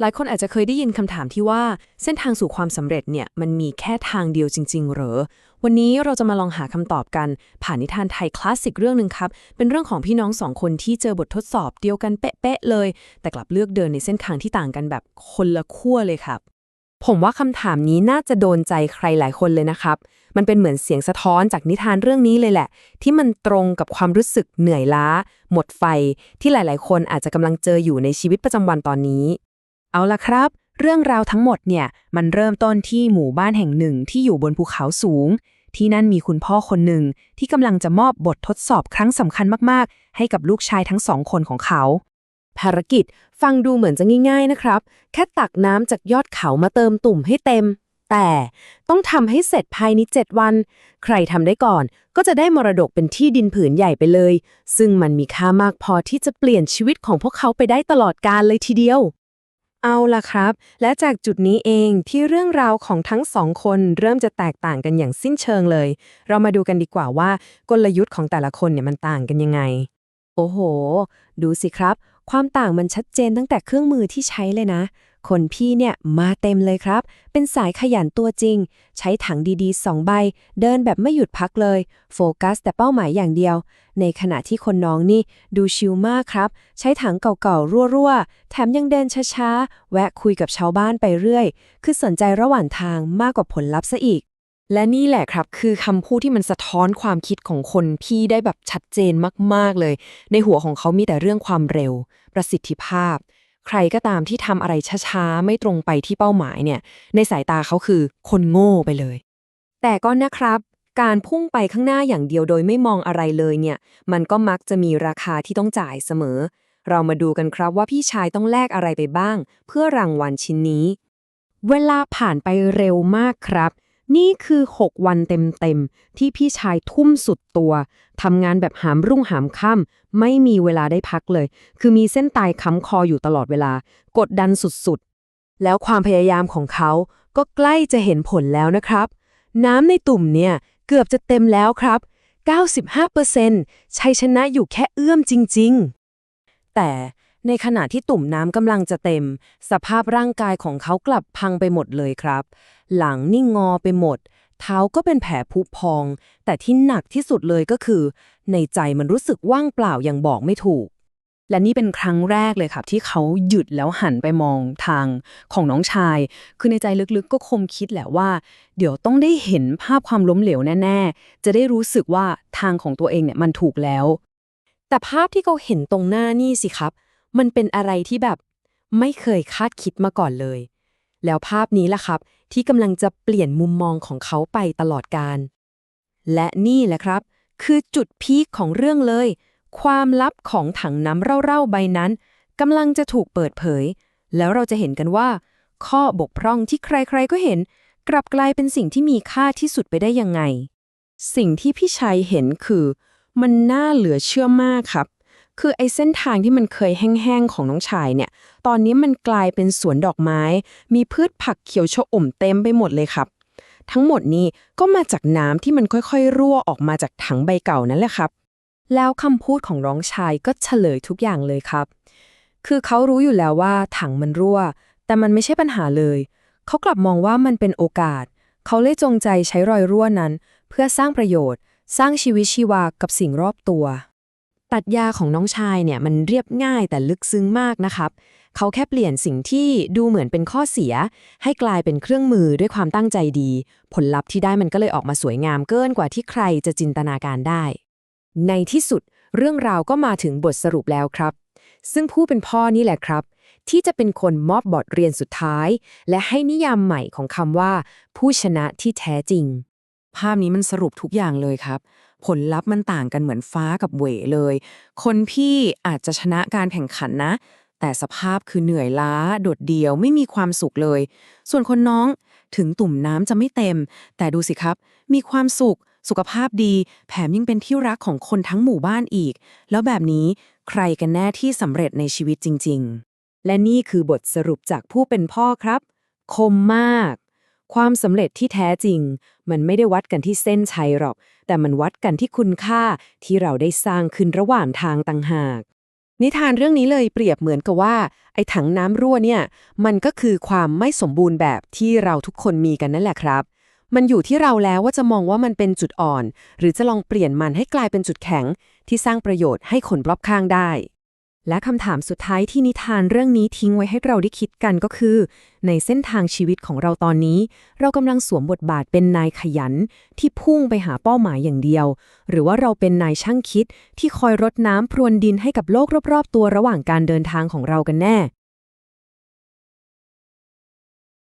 หลายคนอาจจะเคยได้ยินคำถามที่ว่าเส้นทางสู่ความสำเร็จเนี่ยมันมีแค่ทางเดียวจริงๆเหรอ วันนี้เราจะมาลองหาคำตอบกัน ผ่านนิทานไทยคลาสสิกเรื่องหนึ่งครับ เป็นเรื่องของพี่น้องสองคนที่เจอบททดสอบเดียวกันเป๊ะๆเลย แต่กลับเลือกเดินในเส้นทางที่ต่างกันแบบคนละขั้วเลยครับ ผมว่าคำถามนี้น่าจะโดนใจใครหลายคนเลยนะครับ มันเป็นเหมือนเสียงสะท้อนจากนิทานเรื่องนี้เลยแหละ ที่มันตรงกับความรู้สึกเหนื่อยล้า หมดไฟ ที่หลาย ๆ คนอาจจะกำลังเจออยู่ในชีวิตประจำวันตอนนี้ เอาละครับ เรื่องราวทั้งหมดเนี่ยมันเริ่มต้นที่หมู่บ้านแห่งหนึ่งที่อยู่บนภูเขาสูง ที่นั่นมีคุณพ่อคนหนึ่งที่กำลังจะมอบบททดสอบครั้งสำคัญมากๆ ให้กับลูกชายทั้งสองคนของเขา ภารกิจฟังดูเหมือนจะง่าย ๆนะครับ แค่ตักน้ำจากยอดเขามาเติมตุ่มให้เต็ม แต่ต้องทำให้เสร็จภายใน7วัน ใครทำได้ก่อนก็จะได้มรดกเป็นที่ดินผืนใหญ่ไปเลย ซึ่งมันมีค่ามากพอที่จะเปลี่ยนชีวิตของพวกเขาไปได้ตลอดกาลเลยทีเดียว เอาล่ะครับ และจากจุดนี้เองที่เรื่องราวของทั้งสองคนเริ่มจะแตกต่างกันอย่างสิ้นเชิงเลย เรามาดูกันดีกว่าว่ากลยุทธ์ของแต่ละคนเนี่ยมันต่างกันยังไง โอ้โห ดูสิครับ ความต่างมันชัดเจนตั้งแต่เครื่องมือที่ใช้เลยนะ คนพี่เนี่ยมาเต็มเลยครับ เป็นสายขยันตัวจริง ใช้ถังดีๆ2ใบ เดินแบบไม่หยุดพักเลย โฟกัสแต่เป้าหมายอย่างเดียว ในขณะที่คนน้องนี่ดูชิลมากครับ ใช้ถังเก่าๆรั่วๆ แถมยังเดินช้าๆ แวะคุยกับชาวบ้านไปเรื่อย คือสนใจระหว่างทางมากกว่าผลลัพธ์ซะอีกและนี่แหละครับ คือคำพูดที่มันสะท้อนความคิดของคนพี่ได้แบบชัดเจนมาก ๆ เลย ในหัวของเขามีแต่เรื่องความเร็ว ประสิทธิภาพ ใครก็ตามที่ทำอะไรช้าๆ ไม่ตรงไปที่เป้าหมายเนี่ย ในสายตาเขาคือคนโง่ไปเลย แต่ก็นะครับ การพุ่งไปข้างหน้าอย่างเดียวโดยไม่มองอะไรเลยเนี่ย มันก็มักจะมีราคาที่ต้องจ่ายเสมอ เรามาดูกันครับว่าพี่ชายต้องแลกอะไรไปบ้าง เพื่อรางวัลชิ้นนี้ เวลาผ่านไปเร็วมากครับ นี่คือ 6 วันเต็มๆ ที่พี่ชายทุ่มสุดตัวทำงานแบบหามรุ่งหามค่ำไม่มีเวลาได้พักเลย คือมีเส้นตายค้ำคออยู่ตลอดเวลา กดดันสุดๆ แล้วความพยายามของเขาก็ใกล้จะเห็นผลแล้วนะครับ น้ำในตุ่มเนี่ย เกือบจะเต็มแล้วครับ 95%ชัยชนะอยู่แค่เอื้อมจริง ๆ แต่ ในขณะที่ตุ่มน้ำกำลังจะเต็ม สภาพร่างกายของเขากลับพังไปหมดเลยครับ หลังนี่งอไปหมด เท้าก็เป็นแผลผุพอง แต่ที่หนักที่สุดเลยก็คือ ในใจมันรู้สึกว่างเปล่าอย่างบอกไม่ถูก และนี่เป็นครั้งแรกเลยครับ ที่เขาหยุดแล้วหันไปมองทางของน้องชาย คือในใจลึกๆ ก็คงคิดแหละว่า เดี๋ยวต้องได้เห็นภาพความล้มเหลวแน่ๆ จะได้รู้สึกว่าทางของตัวเองเนี่ยมันถูกแล้ว แต่ภาพที่เขาเห็นตรงหน้านี่สิครับ มันเป็นอะไรที่แบบไม่เคยคาดคิดมาก่อนเลย แล้วภาพนี้ล่ะครับ ที่กำลังจะเปลี่ยนมุมมองของเขาไปตลอดการ และนี่แหละครับ คือจุดพีคของเรื่องเลย ความลับของถังน้ำเร่าๆใบนั้นกำลังจะถูกเปิดเผย แล้วเราจะเห็นกันว่า ข้อบกพร่องที่ใครๆก็เห็น กลับกลายเป็นสิ่งที่มีค่าที่สุดไปได้ยังไง สิ่งที่พี่ชัยเห็นคือ มันน่าเหลือเชื่อมากครับ คือไอ้เส้นทางที่มันเคยแห้งๆของน้องชายเนี่ย ตอนนี้มันกลายเป็นสวนดอกไม้ มีพืชผักเขียวชอุ่มเต็มไปหมดเลยครับ ทั้งหมดนี้ก็มาจากน้ำที่มันค่อยๆ รั่วออกมาจากถังใบเก่านั่นแหละครับ แล้วคำพูดของน้องชายก็เฉลยทุกอย่างเลยครับ คือเขารู้อยู่แล้วว่าถังมันรั่ว แต่มันไม่ใช่ปัญหาเลย เขากลับมองว่ามันเป็นโอกาส เขาเลยจงใจใช้รอยรั่วนั้น เพื่อสร้างประโยชน์ สร้างชีวิตชีวากับสิ่งรอบตัว ตัดยาของน้องชายเนี่ยมันเรียบง่ายแต่ลึกซึ้งมากนะครับ เขาแค่เปลี่ยนสิ่งที่ดูเหมือนเป็นข้อเสีย ให้กลายเป็นเครื่องมือด้วยความตั้งใจดี ผลลัพธ์ที่ได้มันก็เลยออกมาสวยงามเกินกว่าที่ใครจะจินตนาการได้ ในที่สุดเรื่องราวก็มาถึงบทสรุปแล้วครับ ซึ่งผู้เป็นพ่อนี่แหละครับ ที่จะเป็นคนมอบบทเรียนสุดท้าย และให้นิยามใหม่ของคำว่า ผู้ชนะที่แท้จริง ภาพนี้มันสรุปทุกอย่างเลยครับ ผลลัพธ์มันต่างกันเหมือนฟ้ากับเหวเลย คนพี่อาจจะชนะการแข่งขันนะ แต่สภาพคือเหนื่อยล้า โดดเดี่ยวไม่มีความสุขเลย ส่วนคนน้องถึงตุ่มน้ำจะไม่เต็ม แต่ดูสิครับ มีความสุข สุขภาพดี แถมยังเป็นที่รักของคนทั้งหมู่บ้านอีก แล้วแบบนี้ใครกันแน่ที่สำเร็จในชีวิตจริง ๆ และนี่คือบทสรุปจากผู้เป็นพ่อครับ คมมาก ความสำเร็จที่แท้จริง มันไม่ได้วัดกันที่เส้นชัยหรอก แต่มันวัดกันที่คุณค่าที่เราได้สร้างขึ้นระหว่างทางต่างหาก นิทานเรื่องนี้เลยเปรียบเหมือนกับว่า ไอ้ถังน้ำรั่วเนี่ย มันก็คือความไม่สมบูรณ์แบบที่เราทุกคนมีกันนั่นแหละครับ มันอยู่ที่เราแล้วว่าจะมองว่ามันเป็นจุดอ่อน หรือจะลองเปลี่ยนมันให้กลายเป็นจุดแข็ง ที่สร้างประโยชน์ให้คนรอบข้างได้ และคำถามสุดท้ายที่นิทานเรื่องนี้ทิ้งไว้ให้เราได้คิดกันก็คือ ในเส้นทางชีวิตของเราตอนนี้ เรากำลังสวมบทบาทเป็นนายขยัน ที่พุ่งไปหาเป้าหมายอย่างเดียว หรือว่าเราเป็นนายช่างคิดที่คอยรดน้ำพรวนดินให้กับโลกรอบๆตัวระหว่างการเดินทางของเรากันแน่